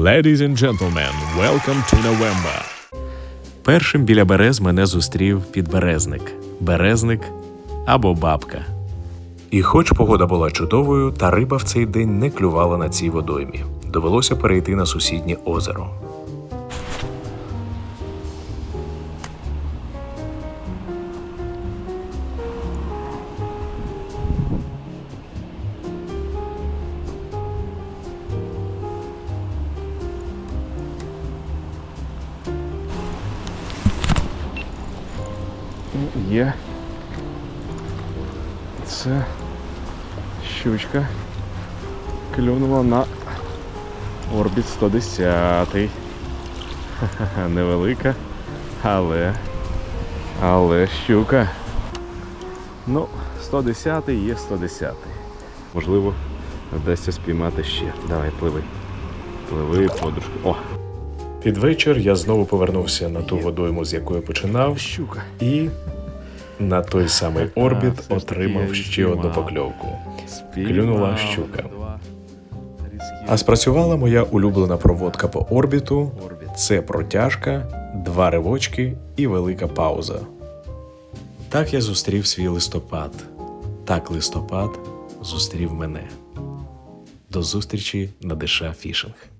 Ladies and gentlemen, welcome to November. Першим біля берез мене зустрів підберезник, березник або бабка. І хоч погода була чудовою, та риба в цей день не клювала на цій водоймі. Довелося перейти на сусіднє озеро. Є. Це щучка клюнула на орбіт 110. Ха-ха-ха, Невелика, але. Але щука. Ну, 110 є 110. Можливо, вдасться спіймати ще. Давай, пливи. Пливи, подружки. О! Під вечір я знову повернувся на ту водойму, з якої починав, і на той самий орбіт отримав ще одну покльовку. Клюнула щука. А спрацювала моя улюблена проводка по орбіту. Це протяжка, два ривочки і велика пауза. Так я зустрів свій листопад. Так листопад зустрів мене. До зустрічі на Диша Фішинг.